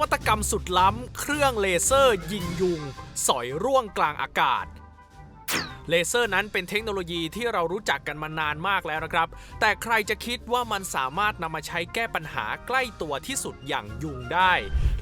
วัตกรรมสุดล้ำ เครื่องเลเซอร์ยิงยุง สอยร่วงกลางอากาศ เลเซอร์นั้นเป็นเทคโนโลยีที่เรารู้จักกันมานานมากแล้วนะครับ แต่ใครจะคิดว่ามันสามารถนำมาใช้แก้ปัญหาใกล้ตัวที่สุดอย่างยุงได้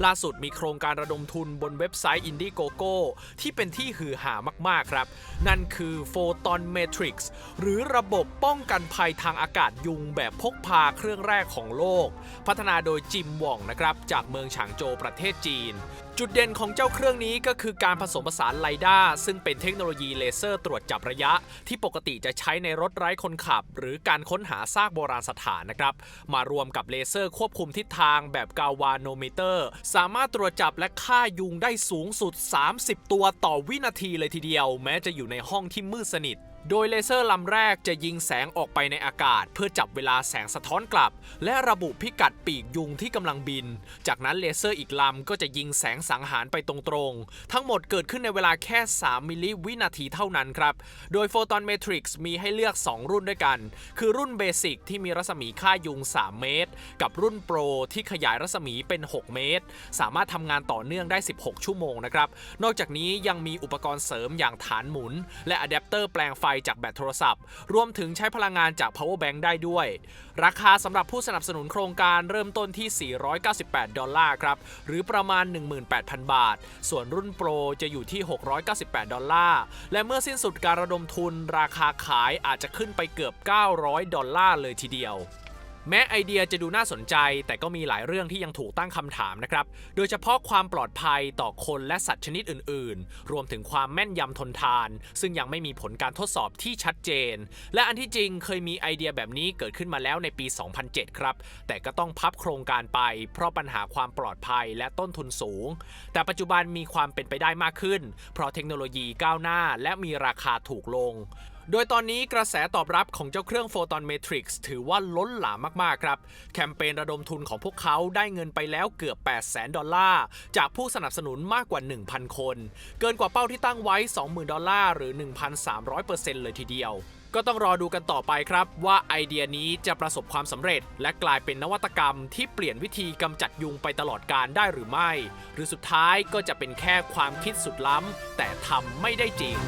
ล่าสุดมีโครงการระดมทุนบนเว็บไซต์ Indiegogo ที่เป็นที่ฮือหามาก ๆ ครับ นั่นคือ Photon Matrix หรือระบบป้องกันภัยทางอากาศยุงแบบพกพาเครื่องแรกของโลก พัฒนาโดยจิมหว่องนะครับ จากเมืองฉางโจวประเทศจีน จุดเด่นของเจ้าเครื่องนี้ก็คือการผสมผสานไลด้าซึ่งเป็นเทคโนโลยีเลเซอร์ตรวจจับระยะ ที่ปกติจะใช้ในรถไร้คนขับ หรือการค้นหาซากโบราณสถานนะครับ มารวมกับเลเซอร์ควบคุมทิศทางแบบกาวานโนมิเตอร์ สามารถตรวจจับและฆ่ายุงได้สูงสุด 30 ตัวต่อวินาทีเลยทีเดียว แม้จะอยู่ในห้องที่มืดสนิท โดยเลเซอร์ลำแรกจะยิงแสงออกไปในอากาศ เพื่อจับเวลาแสงสะท้อนกลับ และระบุพิกัดปีกยุงที่กำลังบิน จากนั้นเลเซอร์อีกลำก็จะยิงแสงสังหารไปตรงๆ ทั้งหมดเกิดขึ้นในเวลาแค่ 3 มิลลิวินาทีเท่านั้นครับ โดย Photon Matrix มีให้เลือก 2 รุ่นด้วยกัน คือรุ่นเบสิกที่มีรัศมีค่ายุง 3 เมตร กับรุ่นโปรที่ขยายรัศมีเป็น 6 เมตร สามารถทำงานต่อเนื่องได้ 16 ชั่วโมงนะครับ นอกจากนี้ยังมีอุปกรณ์เสริมอย่างฐานหมุน และอะแดปเตอร์แปลงไฟจากแบตโทรศัพท์ รวมถึงใช้พลังงานจาก power bank ได้ด้วย ราคาสำหรับผู้สนับสนุนโครงการเริ่มต้นที่ 498 ดอลลาร์ครับ หรือประมาณ 18,000 บาท ส่วนรุ่นโปรจะอยู่ที่ 698 ดอลลาร์ และเมื่อสิ้นสุดการระดมทุน ราคาขายอาจจะขึ้นไปเกือบ 900 ดอลลาร์เลยทีเดียว แม้ไอเดียจะดูน่าสนใจ แต่ก็มีหลายเรื่องที่ยังถูกตั้งคำถามนะครับ โดยเฉพาะความปลอดภัยต่อคนและสัตว์ชนิดอื่น ๆ รวมถึงความแม่นยำทนทาน ซึ่งยังไม่มีผลการทดสอบที่ชัดเจน และอันที่จริงเคยมีไอเดียแบบนี้เกิดขึ้นมาแล้วในปี 2007 ครับ แต่ก็ต้องพับโครงการไป เพราะปัญหาความปลอดภัยและต้นทุนสูง แต่ปัจจุบันมีความเป็นไปได้มากขึ้น เพราะเทคโนโลยีก้าวหน้าและมีราคาถูกลง โดยตอนนี้กระแสตอบรับของเจ้าเครื่อง Photon Matrix ถือว่าล้นหลามมาก ๆ ครับ แคมเปญระดมทุนของพวกเขาได้เงินไปแล้วเกือบ 8 0 0 0 0 0ดอลลาร์ จากผู้สนับสนุนมากกว่า 1,000 คน เกินกว่าเป้าที่ตั้งไว้ 20,000 ดอลลาร์ หรือ 1,300%เลยทีเดียวก็ต้องรอดูกันต่อไปครับว่าไอเดียนี้จะประสบความสำเร็จ และกลายเป็นนวัตกรรมที่เปลี่ยนวิธีกำจัดยุงไปตลอดการได้หรือไม่ หรือสุดท้ายก็จะเป็นแค่ความคิดสุดล้ำแต่ทำไม่ได้จริง